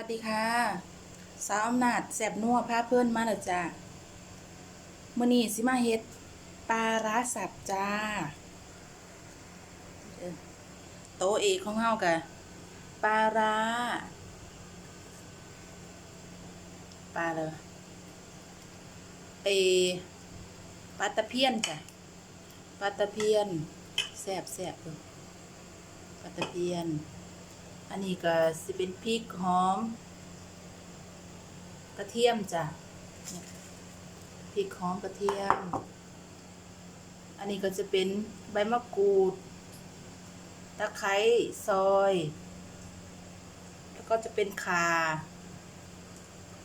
วัสดีค่ะสาวอำนาจแสบนัวพาเพื่อนมาแล้วจ้ามื่อนี้สิมาเฮ็ดปลาร้าสับจ้าโตเอกของเฮากะปลาร้าปลาเลยเอปลาตะเพียนจ้ะปลาตะเพียนแสบแสบเลยปลาตะเพียน อันนี้ก็สิเป็นพริกหอม กระเทียมจ้ะพริกหอมกระเทียม อันนี้ก็จะเป็นใบมะกรูด ตะไคร้ซอย แล้วก็จะเป็นข่า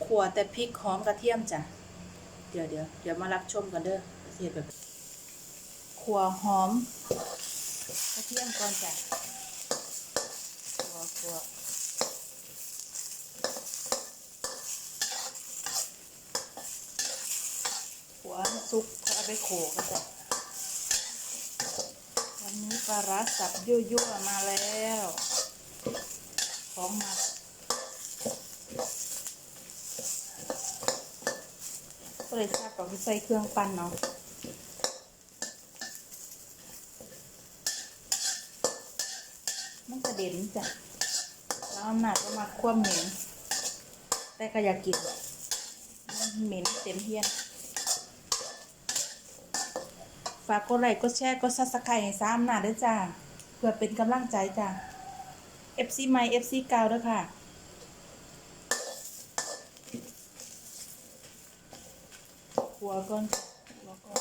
ขัวแต่พริกหอมกระเทียมจ้ะ เดี๋ยวเดี๋ยวเดี๋ยวมารับชมกันเด้อเสียแบบขัวหอมกระเทียมก่อนจ้ะ ขัวขัวหัวซุปก็เอาไปโขกกันจ้ะวันนี้ปลาร้าสับยั่วๆมาแล้ว ของมาก็เลยทราบกับใส่เครื่องปั้นเนาะมันกระเด็นจ้ะ แล้วอำนาจก็มาคว่ำเหม็นแต่ก็อยากกินเหม็นเต็มเฮียนฝากกดไลค์กดแชร์กดซับสไครต์ให้ซ้ำหน้าด้วยจ้าเพื่อเป็นกำลังใจจ้า FC ใหม่ FC เก่าด้วยค่ะหัวก่อนแล้วก็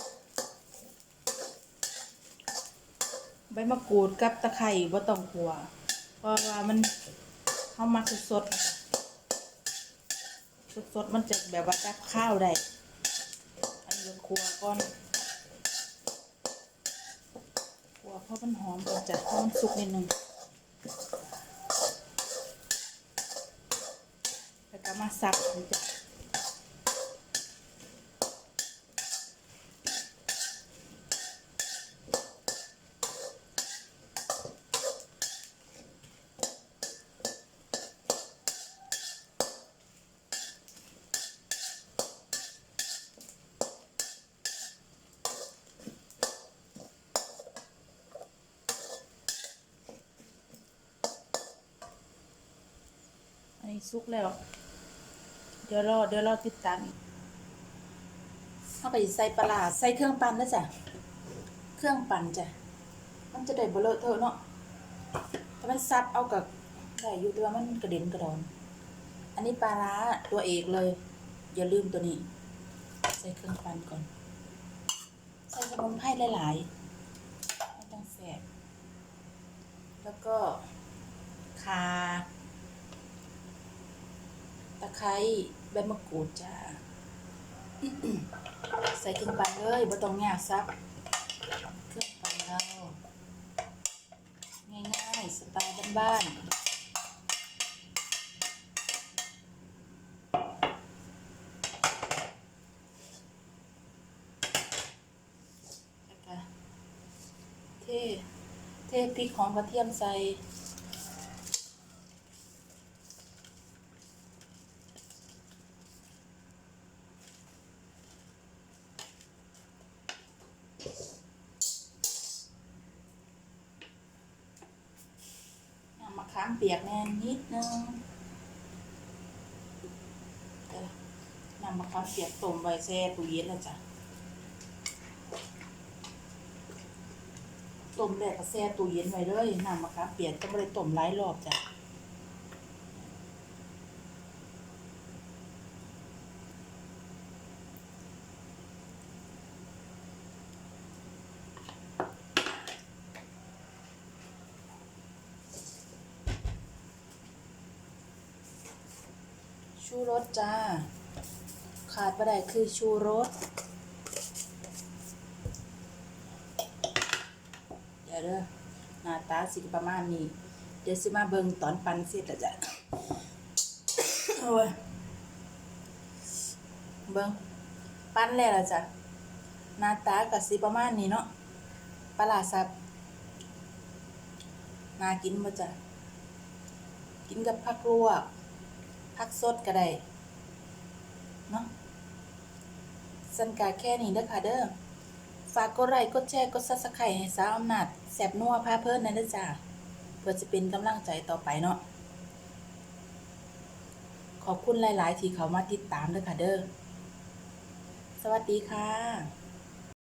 ใบมะกรูดกับตะไคร้บ่ต้องขัว เพราะว่ามัน เข้ามาสดสดสดสดๆมันจะแบบว่าจับข้าวได้อันนี้ครัวก่อนครัวเพราะมันหอมก่อนจะเพราะมันสุกนิดนึงแล้วก็มาสับมันจะ สุกแล้ว เดี๋ยวรอเดี๋ยวรอติดตามอีกเข้าไปใส่ปลาใส่เครื่องปั่นนะจ้ะเครื่องปั่นจ้ะมันจะได้เบลอเทอะเนาะถ้ามันซับเอากับได้อยู่แต่ว่ามันกระเด็นกระดอน อันนี้ปลาร้าตัวเอกเลย อย่าลืมตัวนี้ ใส่เครื่องปั่นก่อน ใส่สมุนไพรหลายๆไม่ต้องแสบแล้วก็คา ไคร้ใบมะกรูดจ้า ใส่เครื่องปั่นเลยบ่ต้องยากซับ เครื่องปั่นเรา ง่ายๆ สไตล์บ้านๆแล้วก็เท เทพริกหอมกระเทียมใส่ น้ำมะขางเปียกแน่นิดนึงนำมะขามเปียกต้มไว้แช่ตู้เย็นแล้วจ้ะต้มแรกก็แช่ตู้เย็นไว้เลยนำมะขามเปียกก็ไม่ได้ต้มหลายรอบจ้ะ ชูรสจ้า ขาดไปได้คือชูรส เดี๋ยวเด้อหน้าตาสิประมาณนี้ เดี๋ยวสิมาเบิ่งตอนปั่นเสร็จล้วจ้ะโอ้ยเบิ่งปั้นแล้วละจ้ะหน้าตาก็สิประมาณนี้เนาะปลาสับน่ากินบ่จ้ะกินกับผักลวก ผักสดก็ได้เนาะสันกาแค่นี้เด้อค่ะเด้อฝากกดไลค์กดแชร์กด Subscribe ให้สาวอำนาจแซ่บนัวพาเพิ่นนั่นเด้อจ้าเพื่อจะเป็นกำลังใจต่อไปเนาะขอบคุณหลาย ๆ ที่เขามาติดตามเด้อค่ะเด้อสวัสดีค่ะ